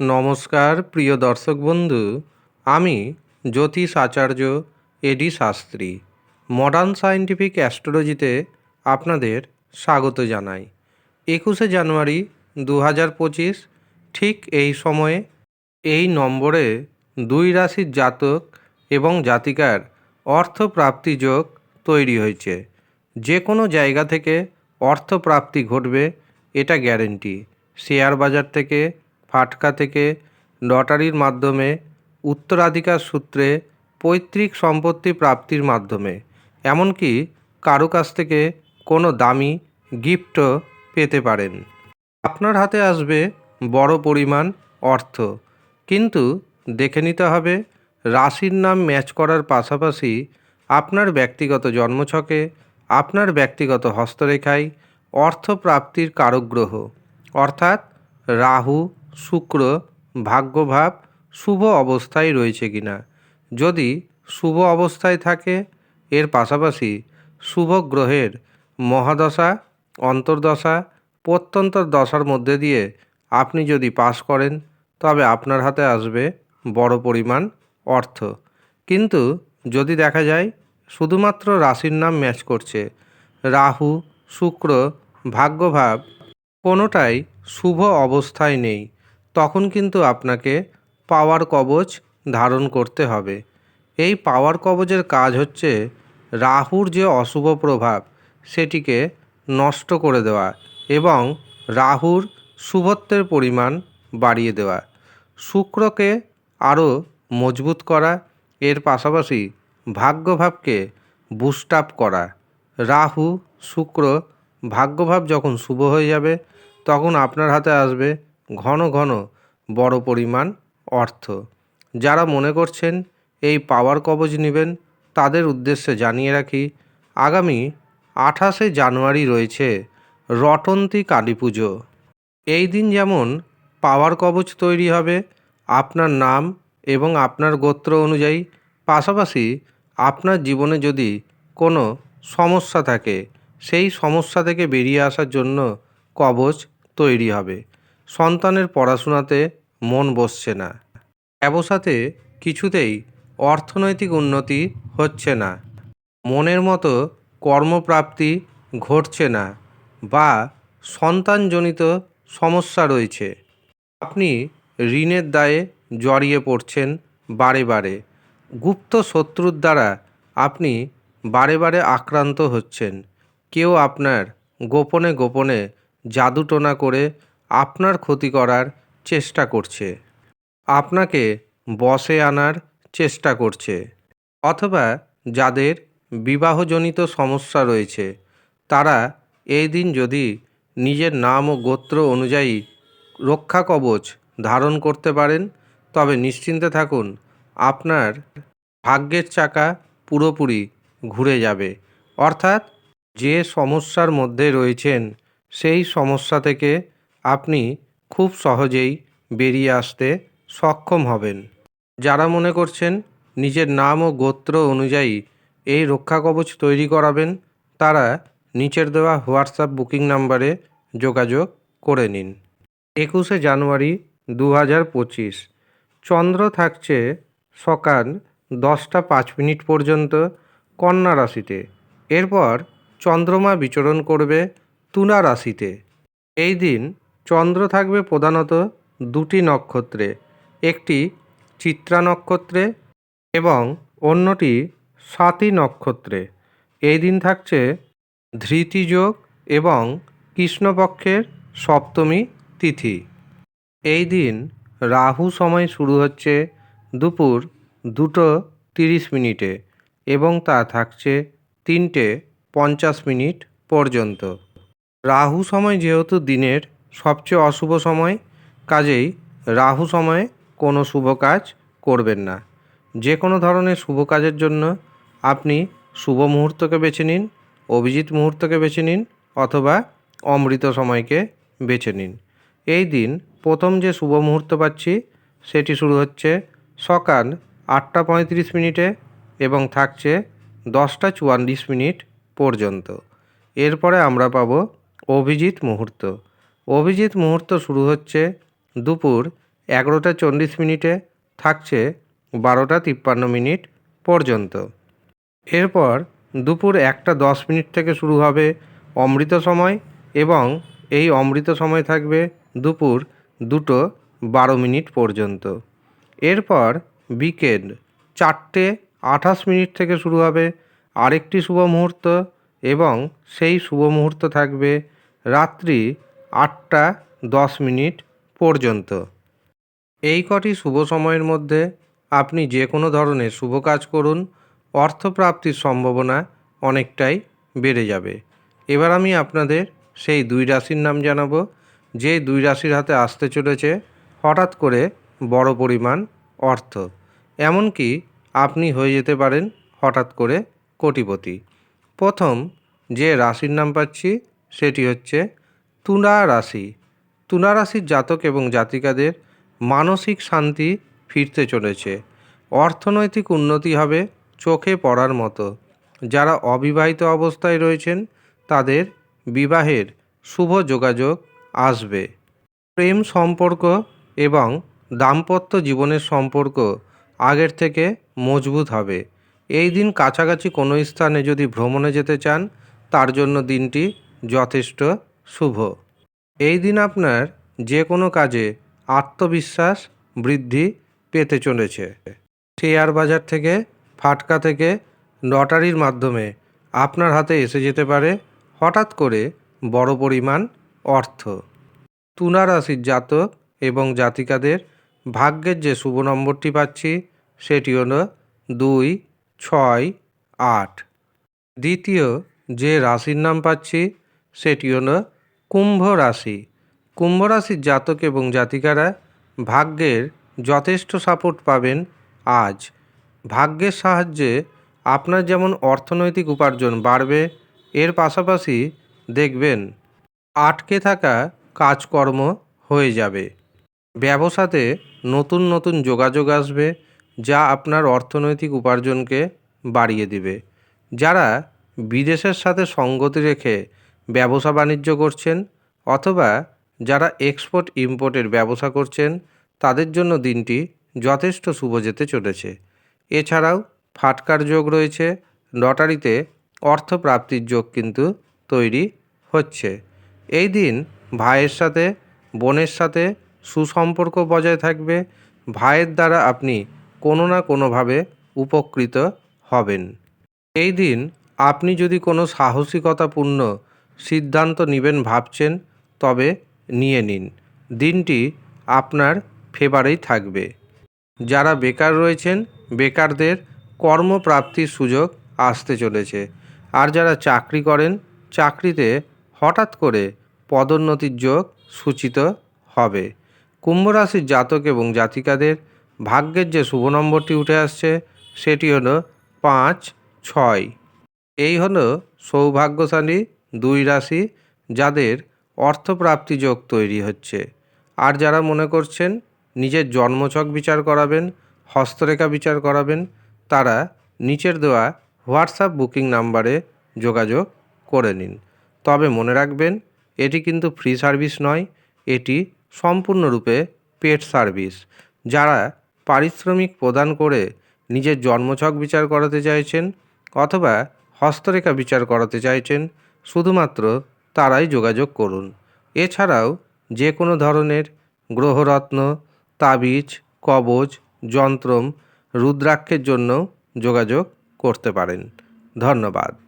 নমস্কার, প্রিয় দর্শক বন্ধু। আমি Jyotish Acharya A D Shastri. Modern scientific অ্যাস্ট্রোলজিতে আপনাদের স্বাগত জানাই। একুশে জানুয়ারি দু হাজার পঁচিশ, ঠিক এই সময়ে এই নম্বরে দুই রাশির জাতক এবং জাতিকার অর্থপ্রাপ্তি যোগ তৈরি হয়েছে। যে কোনো জায়গা থেকে অর্থপ্রাপ্তি ঘটবে, এটা গ্যারেন্টি। শেয়ার বাজার থেকে ফাটকা থেকে লটারির মাধ্যমে, উত্তরাধিকার সূত্রে পৈতৃক সম্পত্তি প্রাপ্তির মাধ্যমে। এমনকি কারও কাছ থেকে কোনো দামি গিফটও পেতে পারেন। আপনার হাতে আসবে বড় পরিমাণ অর্থ। কিন্তু দেখে নিতে হবে, রাশির নাম ম্যাচ করার পাশাপাশি আপনার ব্যক্তিগত জন্মছকে, আপনার ব্যক্তিগত হস্তরেখায় অর্থপ্রাপ্তির কারক গ্রহ অর্থাৎ রাহু শুক্র ভাগ্যভাব শুভ অবস্থায় রয়েছে কিনা। যদি শুভ অবস্থায় থাকে, এর পাশাপাশি শুভ গ্রহের মহাদশা, অন্তর্দশা প্রত্যন্তর দশার মধ্যে দিয়ে আপনি যদি পাস করেন, তবে আপনার হাতে আসবে বড় পরিমাণ অর্থ। কিন্তু যদি দেখা যায়, শুধুমাত্র রাশির নাম ম্যাচ করছে, রাহু, শুক্র, ভাগ্যভাব কোনোটাই শুভ অবস্থায় নেই। তখন কিন্তু আপনাকে পাওয়ার কবচ ধারণ করতে হবে। এই পাওয়ার কবচের কাজ হচ্ছে রাহুর যে অশুভ প্রভাব, সেটিকে নষ্ট করে দেওয়া এবং রাহুর শুভত্বের পরিমাণ বাড়িয়ে দেওয়া। শুক্রকে আরও মজবুত করা, এর পাশাপাশি ভাগ্যভাবকে বুস্ট আপ করা। রাহু, শুক্র ভাগ্যভাব যখন শুভ হয়ে যাবে, তখন আপনার হাতে আসবে ঘন ঘন বড় পরিমাণ অর্থ। যারা মনে করছেন এই পাওয়ার কবচ নেবেন, তাদের উদ্দেশ্যে জানিয়ে রাখি, আগামী আঠাশে জানুয়ারি রয়েছে রটন্তী কালী পুজো। এই দিন যেমন পাওয়ার কবচ তৈরি হবে, আপনার নাম এবং আপনার গোত্র অনুযায়ী, পাশাপাশি আপনার জীবনে যদি কোনো সমস্যা থাকে, সেই সমস্যা থেকে বেরিয়ে আসার জন্য কবচ তৈরি হবে। সন্তানের পড়াশোনাতে মন বসছে না। ব্যবসাতে কিছুতেই অর্থনৈতিক উন্নতি হচ্ছে না। মনের মতো কর্মপ্রাপ্তি ঘটছে না বা সন্তানজনিত সমস্যা রয়েছে। আপনি ঋণের দায়ে জড়িয়ে পড়ছেন বারে বারে। গুপ্ত শত্রুর দ্বারা আপনি বারে বারে আক্রান্ত হচ্ছেন। কেউ আপনার গোপনে গোপনে জাদুটোনা করে আপনার ক্ষতি করার চেষ্টা করছে। আপনাকে বসে আনার চেষ্টা করছে। অথবা যাদের বিবাহজনিত সমস্যা রয়েছে, তারা এই দিন যদি নিজের নাম ও গোত্র অনুযায়ী রক্ষা কবচ ধারণ করতে পারেন, তবে নিশ্চিন্তে থাকুন, আপনার ভাগ্যের চাকা পুরোপুরি ঘুরে যাবে। অর্থাৎ যে সমস্যার মধ্যে রয়েছেন, সেই সমস্যা থেকে আপনি খুব সহজেই বেরিয়ে আসতে সক্ষম হবেন। যারা মনে করছেন নিজের নাম ও গোত্র অনুযায়ী এই রক্ষা কবচ তৈরি করাবেন, তারা নিচের দেওয়া হোয়াটসঅ্যাপ বুকিং নাম্বারে যোগাযোগ করে নিন। একুশে জানুয়ারি দু হাজার পঁচিশ, চন্দ্র থাকছে সকাল দশটা পাঁচ মিনিট পর্যন্ত কন্যা রাশিতে। এরপর চন্দ্রমা বিচরণ করবে তুলা রাশিতে। এই দিন চন্দ্র থাকবে প্রধানত দুটি নক্ষত্রে, একটি চিত্রা নক্ষত্রে এবং অন্যটি স্বাতী নক্ষত্রে। এই দিন থাকছে ধৃতিযোগ এবং কৃষ্ণপক্ষের সপ্তমী তিথি। এই দিন রাহু সময় শুরু হচ্ছে দুপুর দুটো তিরিশ মিনিটে এবং তা থাকছে তিনটে পঞ্চাশ মিনিট পর্যন্ত। রাহু সময় যেহেতু দিনের সবচেয়ে অশুভ সময়, কাজেই রাহু সময়ে কোনো শুভ কাজ করবেন না। যে কোনো ধরনের শুভ কাজের জন্য আপনি শুভ মুহূর্তকে বেছে নিন, অভিজিৎ মুহূর্তকে বেছে নিন অথবা অমৃত সময়কে বেছে নিন। এই দিন প্রথম যে শুভ মুহূর্ত পাচ্ছি, সেটি শুরু হচ্ছে সকাল আটটা পঁয়ত্রিশ মিনিটে এবং থাকছে দশটা চুয়াল্লিশ মিনিট পর্যন্ত। এরপরে আমরা পাব অভিজিৎ মুহূর্ত। অভিজিৎ মুহূর্ত শুরু হচ্ছে দুপুর এগারোটা চল্লিশ মিনিটে, থাকছে বারোটা তিপ্পান্ন মিনিট পর্যন্ত। এরপর দুপুর একটা দশ মিনিট থেকে শুরু হবে অমৃত সময় এবং এই অমৃত সময় থাকবে দুপুর দুটো বারো মিনিট পর্যন্ত। এরপর বিকেল চারটে আঠাশ মিনিট থেকে শুরু হবে আরেকটি শুভ মুহূর্ত এবং সেই শুভ মুহূর্ত থাকবে রাত্রি আটটা দশ মিনিট পর্যন্ত। এই কটি শুভ সময়ের মধ্যে আপনি যে কোনো ধরনের শুভ কাজ করুন, অর্থপ্রাপ্তির সম্ভাবনা অনেকটাই বেড়ে যাবে। এবার আমি আপনাদের সেই দুই রাশির নাম জানাব। যে দুই রাশির হাতে আসতে চলেছে, হঠাৎ করে বড় পরিমাণ অর্থ। এমনকি আপনি হয়ে যেতে পারেন হঠাৎ করে কোটিপতি। প্রথম যে রাশির নাম পাচ্ছি, সেটি হচ্ছে তুলা রাশি। তুলা রাশির জাতক এবং জাতিকাদের মানসিক শান্তি ফিরতে চলেছে। অর্থনৈতিক উন্নতি হবে চোখে পড়ার মতো। যারা অবিবাহিত অবস্থায় রয়েছেন, তাদের বিবাহের শুভ যোগাযোগ আসবে। প্রেম সম্পর্ক এবং দাম্পত্য জীবনের সম্পর্ক আগের থেকে মজবুত হবে। এই দিন কাছাকাছি কোনো স্থানে যদি ভ্রমণে যেতে চান, তার জন্য দিনটি যথেষ্ট শুভ। এই দিন আপনার যে কোনো কাজে আত্মবিশ্বাস বৃদ্ধি পেতে চলেছে। শেয়ার বাজার থেকে, ফাটকা থেকে, লটারির মাধ্যমে আপনার হাতে এসে যেতে পারে হঠাৎ করে বড় পরিমাণ অর্থ। তুলা রাশির জাতক এবং জাতিকাদের ভাগ্যের যে শুভ নম্বরটি পাচ্ছি সেটি হলো দুই, ছয়, আট। দ্বিতীয় যে রাশির নাম পাচ্ছি সেটি হলো কুম্ভ রাশি। কুম্ভ রাশির জাতক এবং জাতিকারা ভাগ্যের যথেষ্ট সাপোর্ট পাবেন আজ। ভাগ্যের সাহায্যে আপনার যেমন অর্থনৈতিক উপার্জন বাড়বে, এর পাশাপাশি দেখবেন আটকে থাকা কাজকর্ম হয়ে যাবে। ব্যবসাতে নতুন নতুন যোগাযোগ আসবে, যা আপনার অর্থনৈতিক উপার্জনকে বাড়িয়ে দিবে। যারা বিদেশের সাথে সঙ্গতি রেখে ব্যবসা বাণিজ্য করছেন অথবা যারা এক্সপোর্ট ইম্পোর্টের ব্যবসা করছেন, তাদের জন্য দিনটি যথেষ্ট শুভ যেতে চলেছে। এছাড়াও ফাটকার যোগ রয়েছে, লটারিতে অর্থপ্রাপ্তির যোগ কিন্তু তৈরি হচ্ছে। এই দিন ভাইয়ের সাথে, বোনের সাথে সুসম্পর্ক বজায় থাকবে, ভাইয়ের দ্বারা আপনি কোনো না কোনোভাবে উপকৃত হবেন। এই দিন আপনি যদি কোনো সাহসিকতাপূর্ণ সিদ্ধান্ত নেবেন, ভাবছেন, তবে নিয়ে নিন। দিনটি আপনার ফেভারেই থাকবে। যারা বেকার রয়েছেন, বেকারদের কর্মপ্রাপ্তির সুযোগ আসতে চলেছে। আর যারা চাকরি করেন, চাকরিতে হঠাৎ করে পদোন্নতির যোগ সূচিত হবে। কুম্ভ রাশির জাতক এবং জাতিকাদের ভাগ্যের যে শুভ নম্বরটি উঠে আসছে, সেটি হলো পাঁচ, ছয়। এই হলো সৌভাগ্যশালী দুই রাশি যাদের অর্থপ্রাপ্তি যোগ তৈরি হচ্ছে। আর যারা মনে করছেন নিজের জন্মছক বিচার করাবেন, হস্তরেখা বিচার করাবেন, তারা নিচের দেওয়া হোয়াটসঅ্যাপ বুকিং নাম্বারে যোগাযোগ করে নিন। তবে মনে রাখবেন, এটি কিন্তু ফ্রি সার্ভিস নয়, এটি সম্পূর্ণরূপে পেড সার্ভিস। যারা পারিশ্রমিক প্রদান করে নিজের জন্মছক বিচার করাতে চাইছেন অথবা হস্তরেখা বিচার করাতে চাইছেন শুধুমাত্র তারাই যোগাযোগ করুন। এছাড়াও যে কোনো ধরনের গ্রহরত্ন, তাবিজ কবচ যন্ত্রম, রুদ্রাক্ষের জন্য যোগাযোগ করতে পারেন। ধন্যবাদ।